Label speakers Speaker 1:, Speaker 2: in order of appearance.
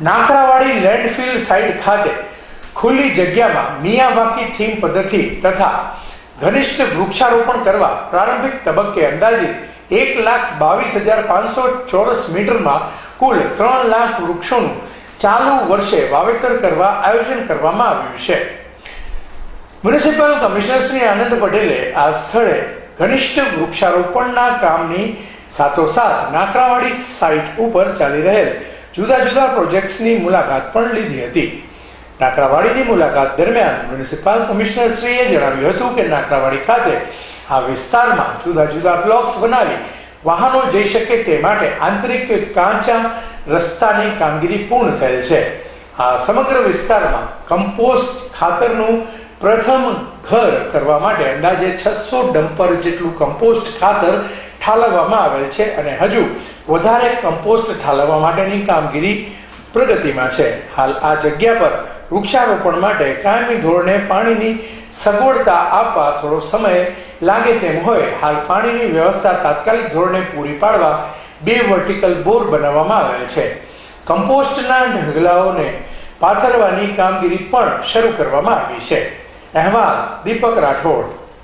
Speaker 1: Nakrawadi landfill site ખાતે ખુલ્લી જગ્યામાં મિયાવાકી થીમ પદ્ધતિ તથા ઘનિષ્ઠ વૃક્ષારોપણ કરવા પ્રારંભિક તબક્કે અંદાજિત એક લાખ બાવીસ હજાર પાંચસો ચોરસ મીટરમાં કુલ ત્રણ લાખ વૃક્ષોનું ચાલુ વર્ષે વાવેતર કરવા આયોજન કરવામાં આવ્યું છે. મ્યુનિસિપલ કમિશનર શ્રી આનંદ પટેલે આ સ્થળે ઘનિષ્ઠ વૃક્ષારોપણના કામની સાથોસાથ નાકરાવાડી સાઇટ ઉપર ચાલી રહેલ જુદા જુદા પ્રોજેક્ટ્સની મુલાકાત પણ લીધી હતી. નાકરાવાડીની મુલાકાત દરમિયાન મ્યુનિસિપલ કમિશનર શ્રીએ જણાવ્યું હતું કે નાકરાવાડી ખાતે આ વિસ્તારમાં જુદા જુદા બ્લોક્સ બનાવી વાહનો જઈ શકે તે માટે આંતરિક કાચા રસ્તાની કામગીરી પૂર્ણ થયેલ છે. આ સમગ્ર વિસ્તારમાં કમ્પોસ્ટ ખાતરનું પ્રથમ ઘર કરવા માટે અંદાજે છસો ડમ્પર જેટલું કમ્પોસ્ટ ખાતર ઠાલવવામાં આવેલ છે અને હજુ વધારે કમ્પોસ્ટ ઠાલવવા માટેની કામગીરી પ્રગતિમાં છે. હાલ આ જગ્યા પર વૃક્ષારોપણ માટે કાયમી ધોરણે પાણીની સગવડતા આપવા થોડો સમય લાગે તેમ હોય. હાલ પાણીની વ્યવસ્થા તાત્કાલિક ધોરણે પૂરી પાડવા બે વર્ટિકલ બોર બનાવવામાં આવેલ છે. કમ્પોસ્ટના ઢગલાઓને પાથરવાની કામગીરી પણ શરૂ કરવામાં આવી છે. અહેવાલ દીપક રાઠોડ.